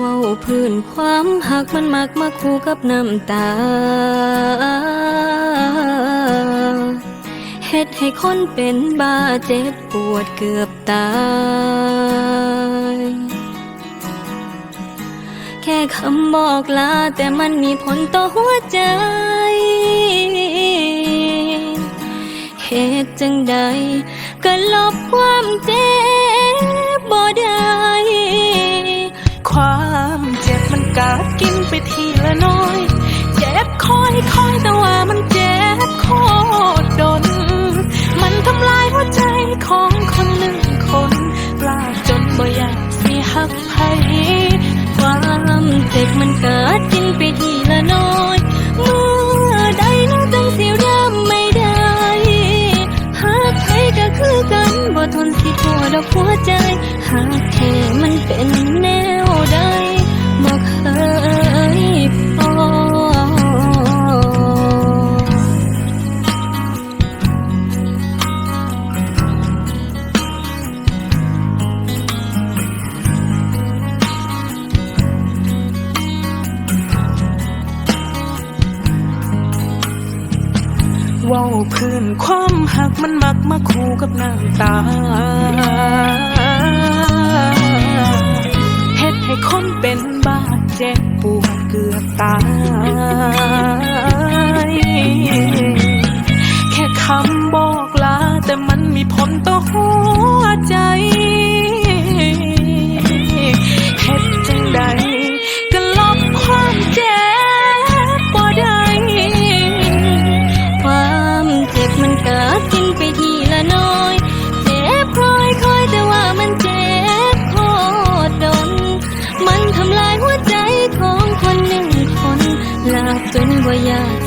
ว้าพื้นความหักมันมักมาคู่กับน้ำตาเฮ็ดให้คนเป็นบ้าเจ็บปวดเกือบตาย แค่คำบอกลาแต่มันมีผลต่อหัวใจเหตุจังใดก็ลบความเจ็บ มันเกิดกินไปทีละน้อยเมื่อใดน้องจังสิริ่มไม่ได้ หากใครก็คือกันบ่ทนสิปวดดอกหัวใจ หากแค่มันเป็น ว้าพื้นความหักมันมักมาคู่กับน้ำตาเฮ็ดให้คนเป็นบ้าเจ็บปวดเกือบตาย แค่คำบอก จ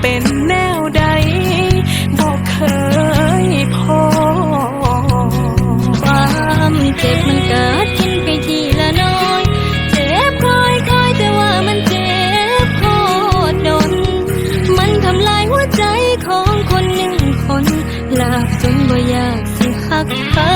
เป็นแนวใดบ่เคยพอ ความเจ็บมันเกิดกินไปทีละน้อย เจ็บคอยคอยแต่ว่ามันเจ็บโคตรดน มันทำลายหัวใจของคนหนึ่งคน ลากจนบ่อยากสิหักเจ็บมัน